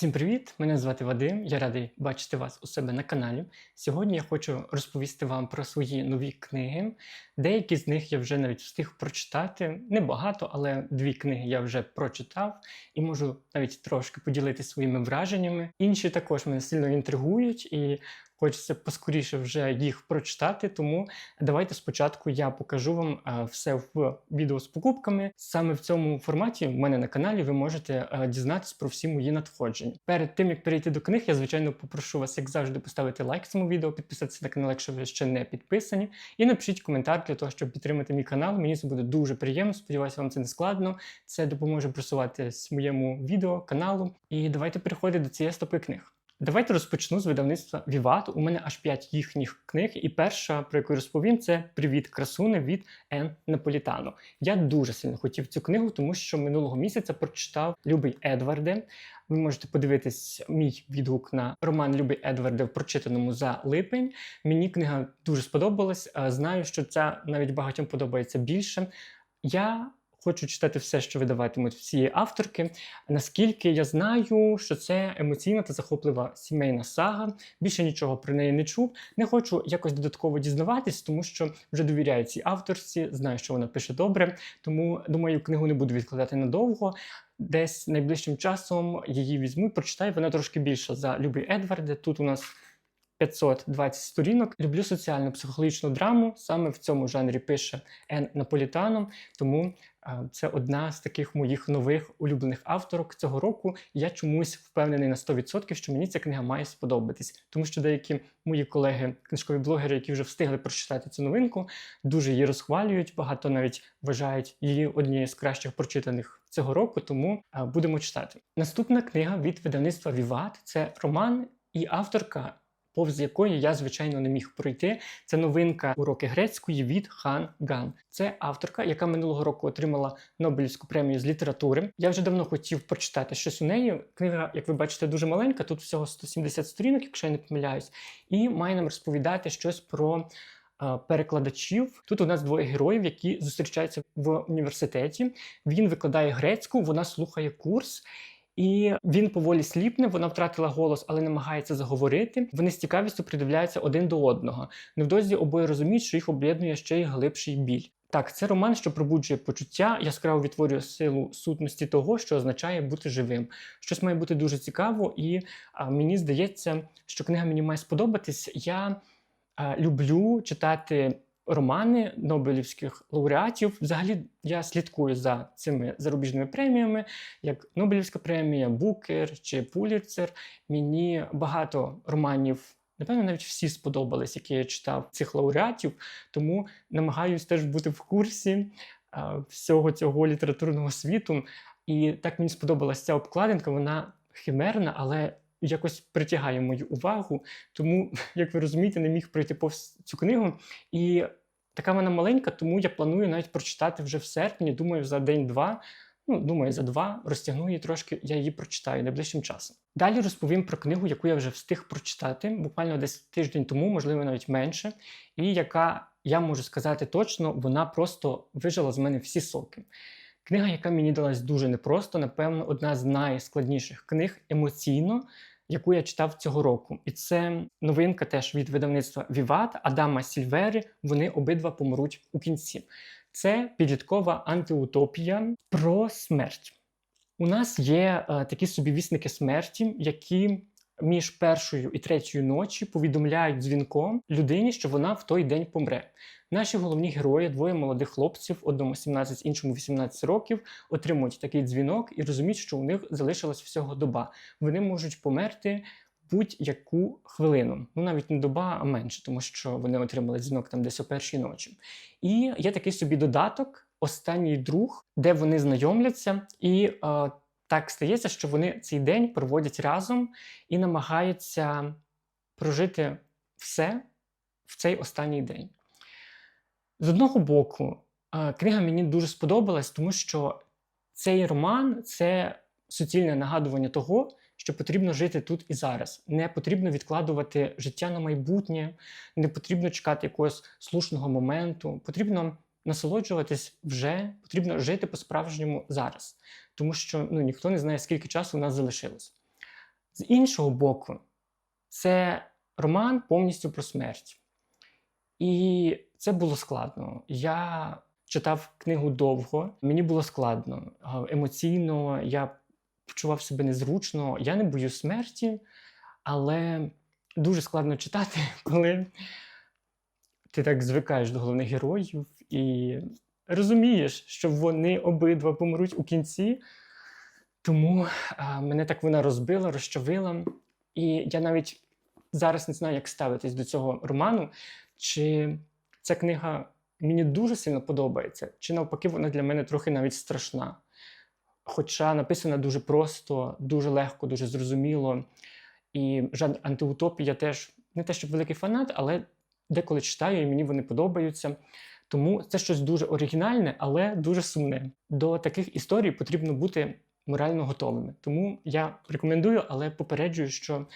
Всім привіт! Мене звати Вадим. Я радий бачити вас у себе на каналі. Сьогодні я хочу розповісти вам про свої нові книги. Деякі з них я вже навіть встиг прочитати. Небагато, але дві книги я вже прочитав і можу навіть трошки поділитися своїми враженнями. Інші також мене сильно інтригують і хочеться поскоріше вже їх прочитати. Тому давайте спочатку я покажу вам е, все в відео з покупками. Саме в цьому форматі в мене на каналі ви можете е, дізнатися про всі мої надходження. Перед тим як перейти до книг, я звичайно попрошу вас, як завжди, поставити лайк цьому відео, підписатися на канал, якщо ви ще не підписані, і напишіть коментар для того, щоб підтримати мій канал. Мені це буде дуже приємно. Сподіваюся, вам це не складно. Це допоможе просуватись моєму відео, каналу. І давайте переходити до цієї стопи книг. Давайте розпочну з видавництва Віват. У мене аж 5 їхніх книг, і перша, про яку розповім, це Привіт, красуне від Ен Наполітано. Я дуже сильно хотів цю книгу, тому що минулого місяця прочитав Любий Едварде. Ви можете подивитись мій відгук на роман Любий Едварде в прочитаному за липень. Мені книга дуже сподобалась. Е, Знаю, що ця навіть багатьом подобається більше. Я хочу читати все, що видаватимуть всі авторки. Наскільки я знаю, що це емоційна та захоплива сімейна сага. Більше нічого про неї не чув. Не хочу якось додатково дізнаватись, тому що вже довіряю цій авторці, знаю, що вона пише добре. Тому думаю, книгу не буду відкладати надовго. Десь найближчим часом її візьму прочитаю. Вона трошки більша за Любий Едварде. Тут у нас 520 сторінок. Люблю соціальну психологічну драму. Саме в цьому жанрі пише Ен Наполітано. Тому е, це одна з таких моїх нових улюблених авторок цього року. Я чомусь впевнений на 100%, що мені ця книга має сподобатись, тому що деякі мої колеги, книжкові блогери, які вже встигли прочитати цю новинку, дуже її розхвалюють. Багато навіть вважають її однією з кращих прочитаних цього року. Тому е, будемо читати. Наступна книга від видавництва Віват це роман і авторка повз якої я, звичайно, не міг пройти. Це новинка уроки грецької від Хан Ган. Це авторка, яка минулого року отримала Нобелівську премію з літератури. Я вже давно хотів прочитати щось у неї. Книга, як ви бачите, дуже маленька. Тут всього 170 сторінок, якщо я не помиляюсь, і має нам розповідати щось про. е, Перекладачів тут у нас двоє героїв, які зустрічаються в університеті. Він викладає грецьку, вона слухає курс, і він поволі сліпне, вона втратила голос, але намагається заговорити. Вони з цікавістю придивляються один до одного. Невдовзі обоє розуміють, що їх об'єднує ще й глибший біль. Так, це роман, що пробуджує почуття, яскраво відтворює силу сутності того, що означає бути живим. Щось має бути дуже цікаво, і а, мені здається, що книга мені має сподобатись. Я а, люблю читати романи Нобелівських лауреатів. Взагалі я слідкую за цими зарубіжними преміями, як Нобелівська премія, Букер чи Пуліцер. Мені багато романів. Напевно, навіть всі сподобались, які я читав цих лауреатів, тому намагаюся теж бути в курсі а, всього цього літературного світу. І так мені сподобалася ця обкладинка. Вона химерна, але якось притягає мою увагу. Тому, як ви розумієте, не міг пройти повз цю книгу. І така вона маленька, тому я планую навіть прочитати вже в серпні. Думаю, за день-два. Ну, думаю, за два розтягну її трошки, я її прочитаю найближчим часом. Далі розповім про книгу, яку я вже встиг прочитати, буквально десь тиждень тому, можливо, навіть менше, і яка, я можу сказати точно, вона просто вижила з мене всі соки. Книга, яка мені далась дуже непросто, напевно, одна з найскладніших книг емоційно, яку я читав цього року. І це новинка теж від видавництва Віват Адама Сільвери. Вони обидва помруть у кінці. Це підліткова антиутопія про смерть. У нас є е, такі собі вісники смерті, які між першою і третьою ночі повідомляють дзвінком людині, що вона в той день помре. Наші головні герої, двоє молодих хлопців, одному 17, іншому 18 років, отримують такий дзвінок і розуміють, що у них залишилась всього доба. Вони можуть померти будь-яку хвилину. Ну навіть не доба, а менше, тому що вони отримали дзвінок там десь о першій ночі. І є такий собі додаток, останній друг, де вони знайомляться, і е, так стається, що вони цей день проводять разом і намагаються прожити все в цей останній день. З одного боку, е, книга мені дуже сподобалась, тому що цей роман це суцільне нагадування того, що потрібно жити тут і зараз. Не потрібно відкладувати життя на майбутнє, не потрібно чекати якогось слушного моменту. Потрібно насолоджуватись вже, потрібно жити по-справжньому зараз, тому що ну, ніхто не знає, скільки часу у нас залишилось. З іншого боку, це роман повністю про смерть. І це було складно. Я читав книгу довго, мені було складно емоційно, я почував себе незручно. Я не боюсь смерті, але дуже складно читати, коли ти так звикаєш до головних героїв і розумієш, що вони обидва помруть у кінці. Тому а, мене так вона розбила, розчавила. І я навіть зараз не знаю, як ставитись до цього роману, чи ця книга мені дуже сильно подобається, чи навпаки, вона для мене трохи навіть страшна. Хоча написана дуже просто, дуже легко, дуже зрозуміло. І жанр антиутопії я теж не те, щоб великий фанат, але деколи читаю, і мені вони подобаються. Тому це щось дуже оригінальне, але дуже сумне. До таких історій потрібно бути морально готовими. Тому я рекомендую, але попереджую, що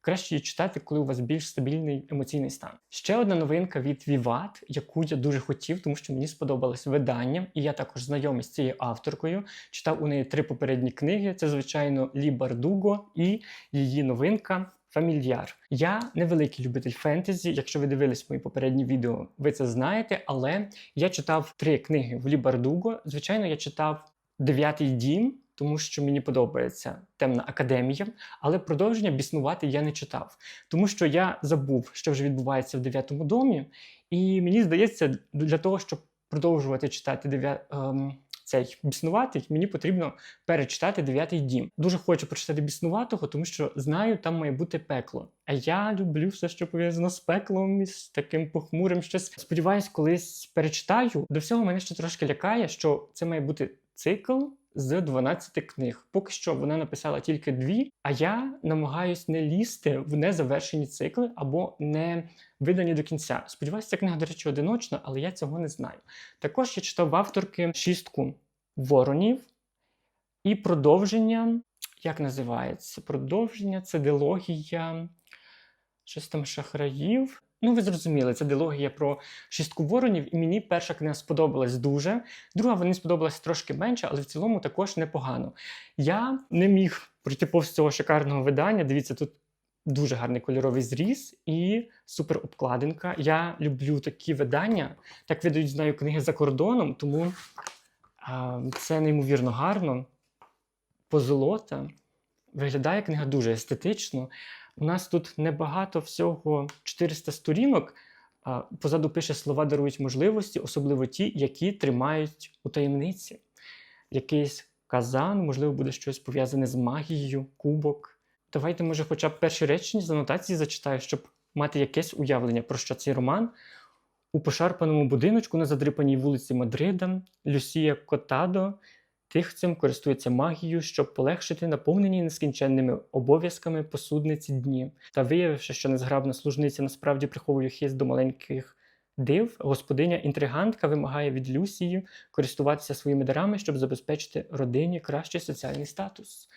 краще її читати, коли у вас більш стабільний емоційний стан. Ще одна новинка від Vivat, яку я дуже хотів, тому що мені сподобалось видання, і я також знайомий з цією авторкою. Читав у неї три попередні книги. Це, звичайно, Лі Бардуго і її новинка. Фамільяр. Я невеликий любитель фентезі. Якщо ви дивились мої попередні відео, ви це знаєте. Але я читав три книги в Лі Бардуго. Звичайно, я читав Дев'ятий дім, тому що мені подобається темна академія, але продовження біснувати я не читав, тому що я забув, що вже відбувається в дев'ятому домі, і мені здається, для того, щоб продовжувати читати дев'я... цей біснуватий, мені потрібно перечитати дев'ятий дім. Дуже хочу прочитати біснуватого, тому що знаю, там має бути пекло. А я люблю все, що пов'язано з пеклом, і з таким похмурим щось. Сподіваюсь, колись перечитаю. До всього мене ще трошки лякає, що це має бути цикл з 12 книг. Поки що вона написала тільки дві, а я намагаюсь не лізти в незавершені цикли або не видані до кінця. Сподіваюся, ця книга, до речі, одиночна, але я цього не знаю. Також я читав авторки шістку воронів і продовження. Як називається? Продовження це дилогія, щось там шахраїв. Ну, ви зрозуміли, це дилогія про шістку воронів, і мені перша книга сподобалась дуже. Друга мені сподобалась трошки менше, але в цілому також непогано. Я не міг пройти повз цього шикарного видання. Дивіться, тут дуже гарний кольоровий зріз і супер обкладинка. Я люблю такі видання. Так видають, знаю, книги за кордоном, тому а, це неймовірно гарно. Позолота. Виглядає книга дуже естетично. У нас тут небагато всього 400 сторінок. Позаду пише слова дарують можливості, особливо ті, які тримають у таємниці. Якийсь казан, можливо, буде щось пов'язане з магією, кубок. Давайте, може, хоча б перші речення з анотації зачитаю, щоб мати якесь уявлення, про що цей роман. У пошарпаному будиночку на задрипаній вулиці Мадрида Люсія Котадо тихцем користується магією, щоб полегшити наповнені нескінченними обов'язками посудниці дні. Та виявивши, що незграбна служниця насправді приховує хист до маленьких див, господиня інтригантка вимагає від Люсії користуватися своїми дарами, щоб забезпечити родині кращий соціальний статус.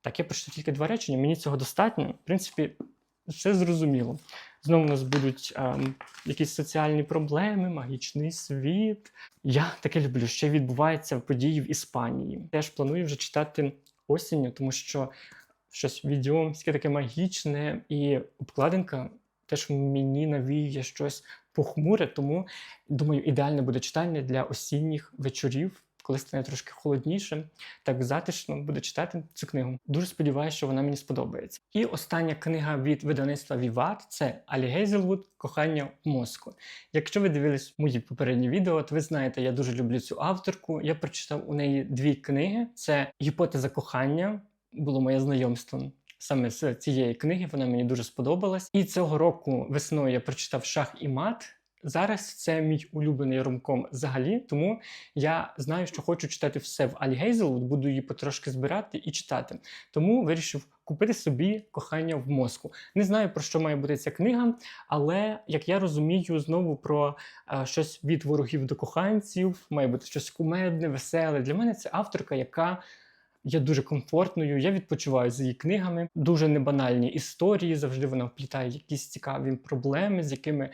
Так, я прочитав тільки два речення, мені цього достатньо. В принципі, все зрозуміло. Знову у нас будуть ем, якісь соціальні проблеми, магічний світ. Я таке люблю. Ще відбуваються події в Іспанії. Теж планую вже читати осінню, тому що щось відьомське таке магічне, і обкладинка теж мені навіює щось похмуре, тому думаю, ідеальне буде читання для осінніх вечорів. Коли стане трошки холодніше, так затишно буду читати цю книгу. Дуже сподіваюся, що вона мені сподобається. І остання книга від видавництва Віват це Алі Гейзелвуд Кохання в мозку. Якщо ви дивились мої попередні відео, то ви знаєте, я дуже люблю цю авторку. Я прочитав у неї дві книги: це Гіпотеза кохання, було моє знайомство. Саме з цієї книги вона мені дуже сподобалась. І цього року весною я прочитав шах і мат. Зараз це мій улюблений ромком взагалі, тому я знаю, що хочу читати все в Алі Гейзелвуд, буду її потрошки збирати і читати. Тому вирішив купити собі кохання в мозку. Не знаю, про що має бути ця книга, але як я розумію, знову про а, щось від ворогів до коханців, має бути щось кумедне, веселе. Для мене це авторка, яка. Є дуже комфортною, я відпочиваю за її книгами. Дуже небанальні історії. Завжди вона вплітає якісь цікаві проблеми, з якими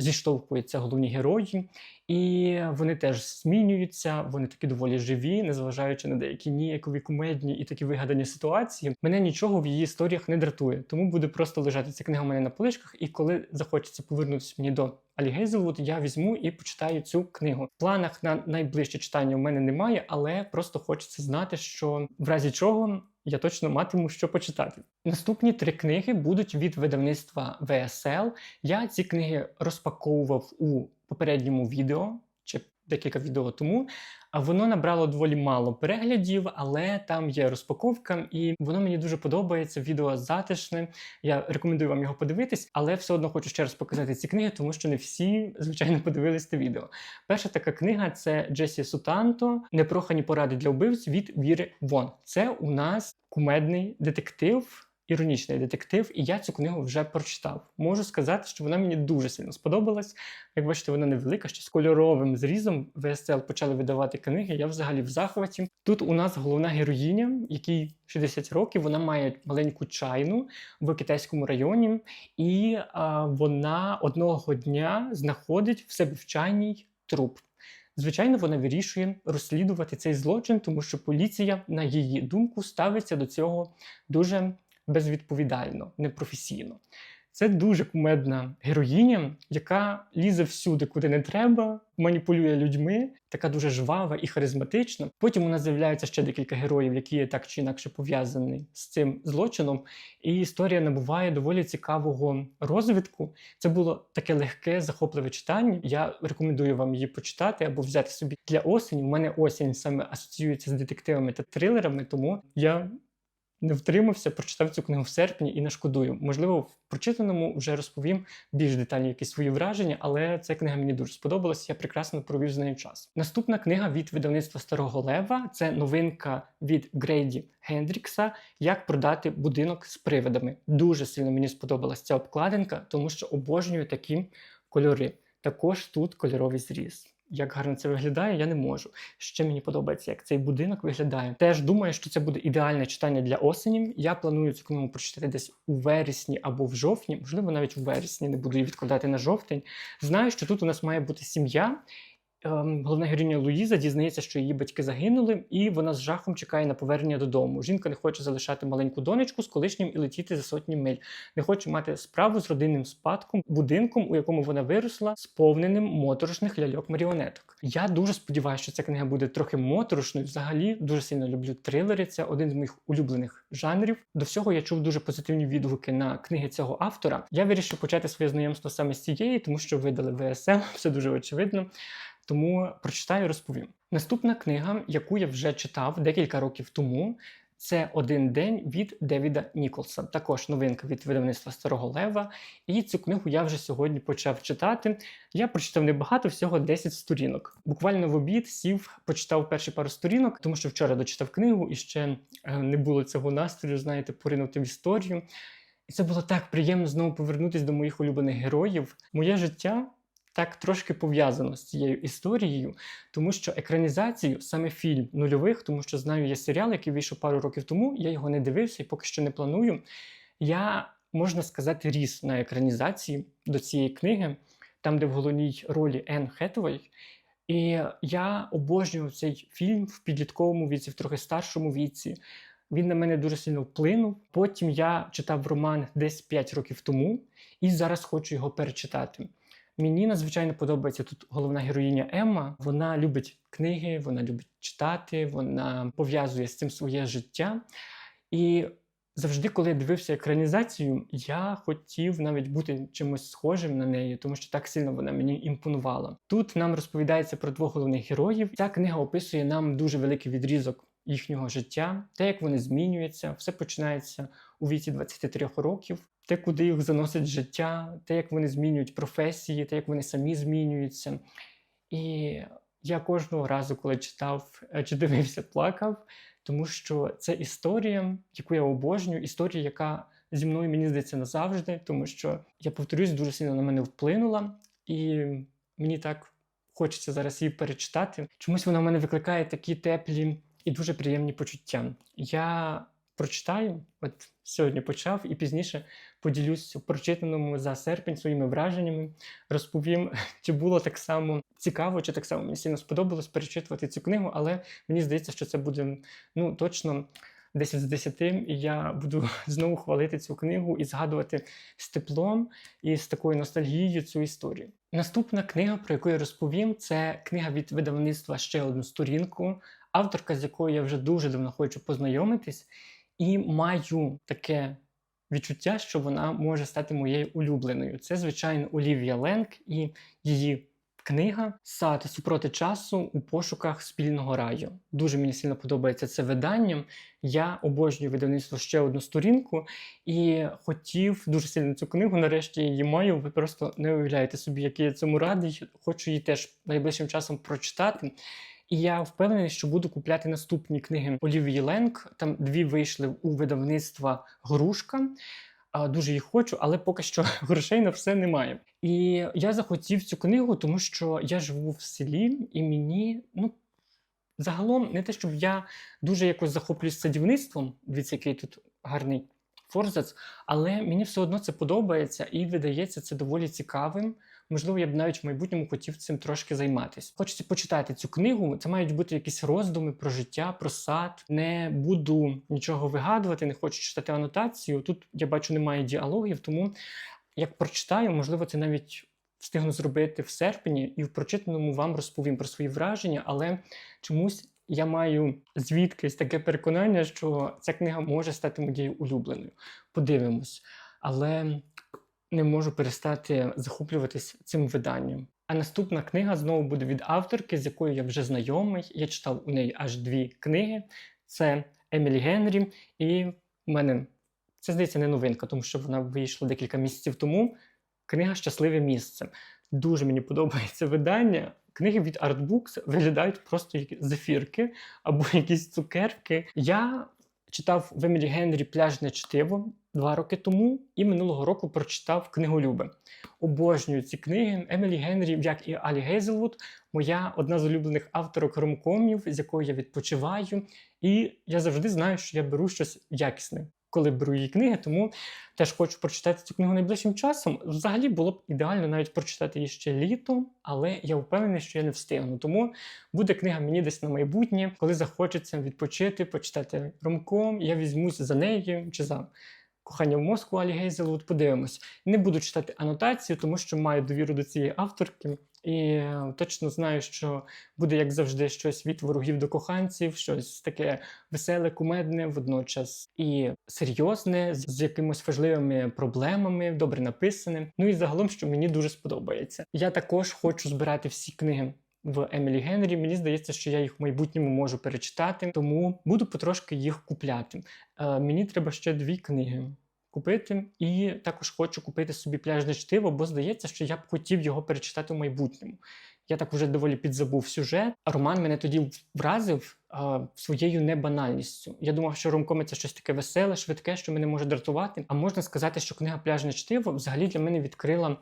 зіштовхуються головні герої, і вони теж змінюються. Вони такі доволі живі, незважаючи на деякі ніякові кумедні і такі вигадані ситуації. Мене нічого в її історіях не дратує, тому буде просто лежати ця книга у мене на поличках. І коли захочеться повернутися мені до Алі Гейзелвуд, я візьму і почитаю цю книгу. В планах на найближче читання у мене немає, але просто хочеться знати, що в разі чого я точно матиму що почитати. Наступні три книги будуть від видавництва ВСЛ. Я ці книги розпаковував у попередньому відео чи декілька відео тому. А воно набрало доволі мало переглядів, але там є розпаковка, і воно мені дуже подобається. Відео затишне. Я рекомендую вам його подивитись, але все одно хочу ще раз показати ці книги, тому що не всі, звичайно, подивились це відео. Перша така книга це Джесі Сутанто Непрохані поради для вбивць від Віри Вон. Це у нас кумедний детектив. Іронічний детектив, і я цю книгу вже прочитав. Можу сказати, що вона мені дуже сильно сподобалась. Як бачите, вона невелика, ще з кольоровим зрізом. ВСЛ почали видавати книги. Я взагалі в захваті. Тут у нас головна героїня, якій 60 років. Вона має маленьку чайну в китайському районі, і а, вона одного дня знаходить в себе в чайній труп. Звичайно, вона вирішує розслідувати цей злочин, тому що поліція, на її думку, ставиться до цього дуже безвідповідально, непрофесійно. Це дуже кумедна героїня, яка лізе всюди, куди не треба, маніпулює людьми, така дуже жвава і харизматична. Потім у нас з'являється ще декілька героїв, які є так чи інакше пов'язані з цим злочином. І історія набуває доволі цікавого розвитку. Це було таке легке, захопливе читання. Я рекомендую вам її почитати або взяти собі для осені. У мене осінь саме асоціюється з детективами та трилерами, тому я не втримався, прочитав цю книгу в серпні і не шкодую. Можливо, в прочитаному вже розповім більш детальні якісь свої враження, але ця книга мені дуже сподобалась. Я прекрасно провів з нею час. Наступна книга від видавництва Старого Лева це новинка від Грейді Гендрікса Як продати будинок з привидами. Дуже сильно мені сподобалась ця обкладинка, тому що обожнюю такі кольори. Також тут кольоровий зріз. Як гарно це виглядає, я не можу. Ще мені подобається, як цей будинок виглядає. Теж думаю, що це буде ідеальне читання для осені. Я планую цю книгу прочитати десь у вересні або в жовтні, можливо, навіть у вересні, не буду її відкладати на жовтень. Знаю, що тут у нас має бути сім'я. Ем, Головна героїня Луїза дізнається, що її батьки загинули, і вона з жахом чекає на повернення додому. Жінка не хоче залишати маленьку донечку з колишнім і летіти за сотні миль. Не хоче мати справу з родинним спадком, будинком, у якому вона виросла, сповненим моторошних ляльок-маріонеток. Я дуже сподіваюся, що ця книга буде трохи моторошною. Взагалі дуже сильно люблю трилери. Це один з моїх улюблених жанрів. До всього я чув дуже позитивні відгуки на книги цього автора. Я вирішив почати своє знайомство саме з цієї, тому що видали ВСМ, все дуже очевидно. Тому прочитаю і розповім. Наступна книга, яку я вже читав декілька років тому, це один день від Девіда Ніколса. Також новинка від видавництва Старого Лева. І цю книгу я вже сьогодні почав читати. Я прочитав небагато, всього 10 сторінок. Буквально в обід сів, почитав перші пару сторінок, тому що вчора дочитав книгу і ще е, не було цього настрою, знаєте, поринути в історію. І це було так приємно знову повернутися до моїх улюблених героїв. Моє життя так трошки пов'язано з цією історією, тому що екранізацію, саме фільм нульових, тому що знаю, є серіал, який вийшов пару років тому. Я його не дивився і поки що не планую. Я можна сказати, ріс на екранізації до цієї книги, там, де в головній ролі Енн Хетвей. І я обожнював цей фільм в підлітковому віці, в трохи старшому віці. Він на мене дуже сильно вплинув. Потім я читав роман десь 5 років тому і зараз хочу його перечитати. Мені надзвичайно подобається тут головна героїня Емма. Вона любить книги, вона любить читати, вона пов'язує з цим своє життя. І завжди, коли я дивився екранізацію, я хотів навіть бути чимось схожим на неї, тому що так сильно вона мені імпонувала. Тут нам розповідається про двох головних героїв. Ця книга описує нам дуже великий відрізок їхнього життя, те, як вони змінюються, все починається у віці 23 років. Те, куди їх заносить життя, те, як вони змінюють професії, те, як вони самі змінюються. І я кожного разу, коли читав е, чи дивився, плакав, тому що це історія, яку я обожнюю, історія, яка зі мною мені здається назавжди, тому що я повторюсь, дуже сильно на мене вплинула, і мені так хочеться зараз її перечитати. Чомусь вона в мене викликає такі теплі і дуже приємні почуття. Я прочитаю. От сьогодні почав і пізніше поділюсь прочитаному за серпень своїми враженнями. Розповім, чи було так само цікаво, чи так само мені сильно сподобалось перечитувати цю книгу, але мені здається, що це буде ну точно 10 з 10, і я буду знову хвалити цю книгу і згадувати з теплом і з такою ностальгією цю історію. Наступна книга, про яку я розповім, це книга від видавництва ще одну сторінку, авторка, з якою я вже дуже давно хочу познайомитись, і маю таке відчуття, що вона може стати моєю улюбленою. Це, звичайно, Олівія Ленк і її книга Сад супроти часу у пошуках спільного раю. Дуже мені сильно подобається це видання. Я обожнюю видавництво ще одну сторінку і хотів дуже сильно цю книгу. Нарешті її маю. Ви просто не уявляєте собі, який я цьому радий. Хочу її теж найближчим часом прочитати. І я впевнений, що буду купляти наступні книги Олівії Ленк. Там дві вийшли у видавництва Грушка. Дуже їх хочу, але поки що грошей на все немає. І я захотів цю книгу, тому що я живу в селі, і мені, ну, загалом, не те, щоб я дуже якось захоплююсь садівництвом, дивіться, який тут гарний форзац, але мені все одно це подобається і видається це доволі цікавим. Можливо, я б навіть в майбутньому хотів цим трошки займатися. Хочеться почитати цю книгу. Це мають бути якісь роздуми про життя, про сад. Не буду нічого вигадувати, не хочу читати анотацію. Тут я бачу, немає діалогів, тому як прочитаю, можливо, це навіть встигну зробити в серпні, і в прочитаному вам розповім про свої враження, але чомусь. Я маю звідкись таке переконання, що ця книга може стати моєю улюбленою. Подивимось. Але не можу перестати захоплюватись цим виданням. А наступна книга знову буде від авторки, з якою я вже знайомий. Я читав у неї аж дві книги: це Емілі Генрі, і в мене це здається не новинка, тому що вона вийшла декілька місяців тому. Книга Щасливе місце. Дуже мені подобається видання. Книги від Artbooks виглядають просто як зефірки або якісь цукерки. Я читав в Емілі Генрі пляжне чтиво два роки тому і минулого року прочитав книгу Любе. Обожнюю ці книги. Емілі Генрі, як і Алі Гейзелвуд, моя одна з улюблених авторок ромкомів, з якою я відпочиваю. І я завжди знаю, що я беру щось якісне. Коли беру її книги, тому теж хочу прочитати цю книгу найближчим часом. Взагалі було б ідеально навіть прочитати її ще літом, але я впевнений, що я не встигну. Тому буде книга мені десь на майбутнє, коли захочеться відпочити, почитати ромком. Я візьмусь за нею чи за кохання в мозку Алі Гейзелвуд, подивимось. Не буду читати анотацію, тому що маю довіру до цієї авторки. І е, точно знаю, що буде, як завжди, щось від ворогів до коханців, щось таке веселе, кумедне, водночас і серйозне, з якимось важливими проблемами, добре написане. Ну і загалом, що мені дуже сподобається. Я також хочу збирати всі книги. В Емілі Генрі мені здається, що я їх в майбутньому можу перечитати, тому буду потрошки їх купляти. Е, мені треба ще дві книги купити, і також хочу купити собі пляжне чтиво, бо здається, що я б хотів його перечитати в майбутньому. Я так вже доволі підзабув сюжет. Роман мене тоді вразив а, своєю небанальністю. Я думав, що ромкоми це щось таке веселе, швидке, що мене може дратувати. А можна сказати, що книга Пляжне чтиво взагалі для мене відкрила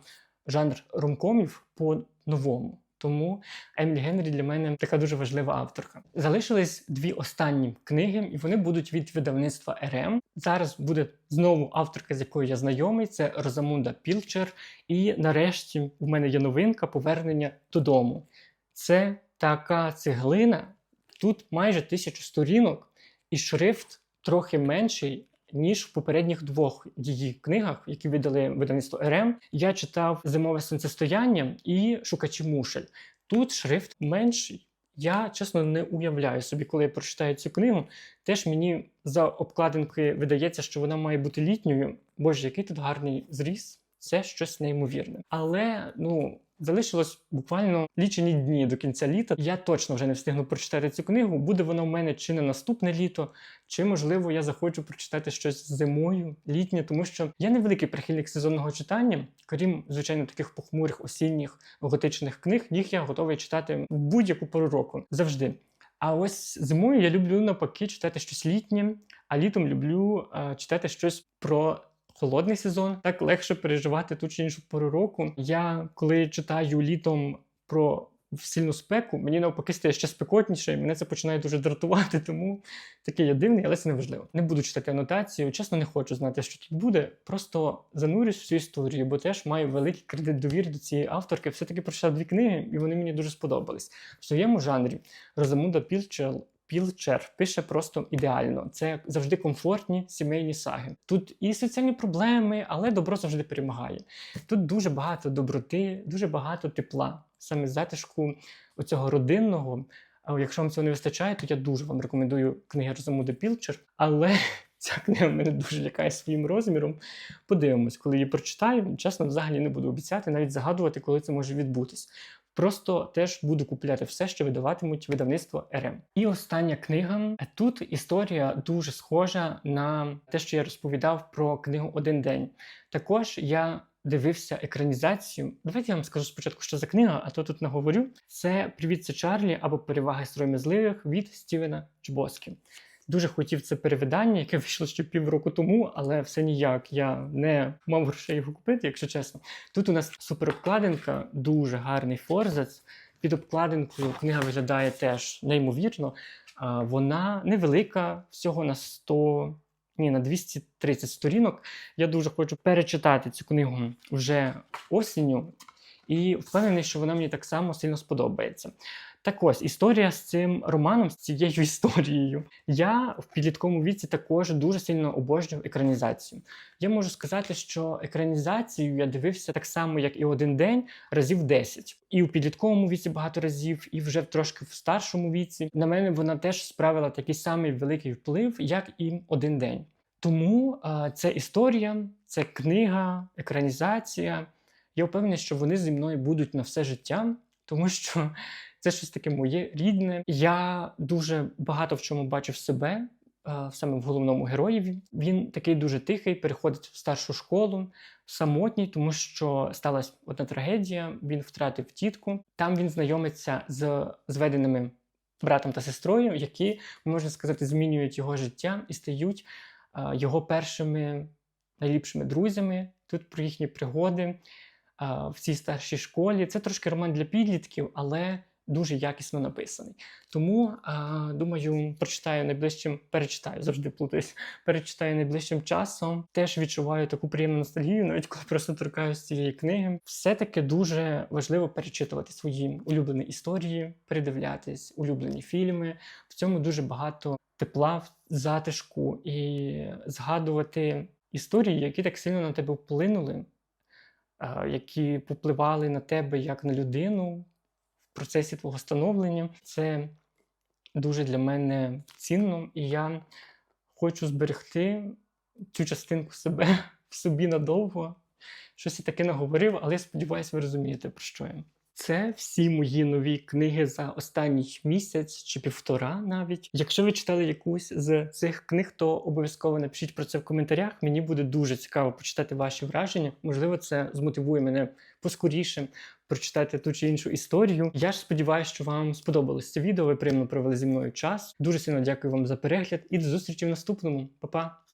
жанр ромкомів по-новому. Тому Емілі Генрі для мене така дуже важлива авторка. Залишились дві останні книги, і вони будуть від видавництва РМ. Зараз буде знову авторка, з якою я знайомий. Це Розамунда Пілчер. І нарешті в мене є новинка повернення додому. Це така цеглина. Тут майже тисячу сторінок, і шрифт трохи менший. Ніж в попередніх двох її книгах, які видали видавництво РМ, я читав Зимове сонцестояння і Шукачі мушель. Тут шрифт менший. Я чесно не уявляю собі, коли я прочитаю цю книгу. Теж мені за обкладинки видається, що вона має бути літньою. Боже, який тут гарний зріз, це щось неймовірне. Але ну залишилось буквально лічені дні до кінця літа. Я точно вже не встигну прочитати цю книгу. Буде вона в мене чи не наступне літо, чи можливо я захочу прочитати щось зимою, літнє, тому що я не великий прихильник сезонного читання, крім звичайно таких похмурих осінніх готичних книг. Їх я готовий читати в будь-яку пору року завжди. А ось зимою я люблю навпаки читати щось літнє, а літом люблю е, читати щось про холодний сезон. Так легше переживати ту чи іншу пору року. Я коли читаю літом про сильну спеку, мені навпаки стає ще спекотніше, і мене це починає дуже дратувати. Тому такий я дивний, але це не важливо. Не буду читати анотацію. Чесно, не хочу знати, що тут буде. Просто занурюсь в цю історію, бо теж маю великий кредит довіри до цієї авторки. Все-таки прочитав дві книги, і вони мені дуже сподобались. В своєму жанрі Розамуда Пілчел. Пілчер пише просто ідеально. Це завжди комфортні сімейні саги. Тут і соціальні проблеми, але добро завжди перемагає. Тут дуже багато доброти, дуже багато тепла, саме затишку оцього родинного. Якщо вам цього не вистачає, то я дуже вам рекомендую книги Розамуди Пілчер. Але ця книга мене дуже лякає своїм розміром. Подивимось, коли її прочитаю. Чесно, взагалі не буду обіцяти, навіть загадувати, коли це може відбутись. Просто теж буду купляти все, що видаватимуть видавництво РМ. І остання книга. Тут історія дуже схожа на те, що я розповідав про книгу Один день. Також я дивився екранізацію. Давайте я вам скажу спочатку, що за книга, а то тут наговорю. Це Привіт, це Чарлі або Переваги сором'язливих від Стівена Чбоскі. Дуже хотів це перевидання, яке вийшло ще півроку тому, але все ніяк. Я не мав грошей його купити, якщо чесно. Тут у нас суперобкладинка, дуже гарний форзац. Під обкладинкою книга виглядає теж неймовірно. Вона невелика, всього на 100, ні, на 230 сторінок. Я дуже хочу перечитати цю книгу вже осінню, і впевнений, що вона мені так само сильно сподобається. Так ось історія з цим романом, з цією історією. Я в підлітковому віці також дуже сильно обожнював екранізацію. Я можу сказати, що екранізацію я дивився так само, як і один день, разів 10. І у підлітковому віці багато разів, і вже трошки в старшому віці. На мене вона теж справила такий самий великий вплив, як і один день. Тому е, це історія, це книга, екранізація. Я впевнений, що вони зі мною будуть на все життя, тому що це щось таке моє рідне. Я дуже багато в чому бачив себе е, саме в головному герої. Він такий дуже тихий, переходить в старшу школу, самотній, тому що сталася одна трагедія. Він втратив тітку. Там він знайомиться з зведеними братом та сестрою, які можна сказати змінюють його життя і стають е, його першими найліпшими друзями. Тут про їхні пригоди в цій старшій школі. Це трошки роман для підлітків, але дуже якісно написаний. Тому а, думаю, прочитаю найближчим, перечитаю, завжди плутаюсь. Перечитаю найближчим часом. Теж відчуваю таку приємну ностальгію, навіть коли просто торкаюся цієї книги. Все-таки дуже важливо перечитувати свої улюблені історії, передивлятись улюблені фільми. В цьому дуже багато тепла, затишку і згадувати історії, які так сильно на тебе вплинули які попливали на тебе як на людину процесі твого становлення. Це дуже для мене цінно, і я хочу зберегти цю частинку себе в собі надовго. Щось я таке наговорив, але я сподіваюся, ви розумієте, про що я. Це всі мої нові книги за останній місяць чи півтора навіть. Якщо ви читали якусь з цих книг, то обов'язково напишіть про це в коментарях. Мені буде дуже цікаво почитати ваші враження. Можливо, це змотивує мене поскоріше прочитати ту чи іншу історію. Я ж сподіваюся, що вам сподобалось це відео. Ви приємно провели зі мною час. Дуже сильно дякую вам за перегляд і до зустрічі в наступному. Па-па!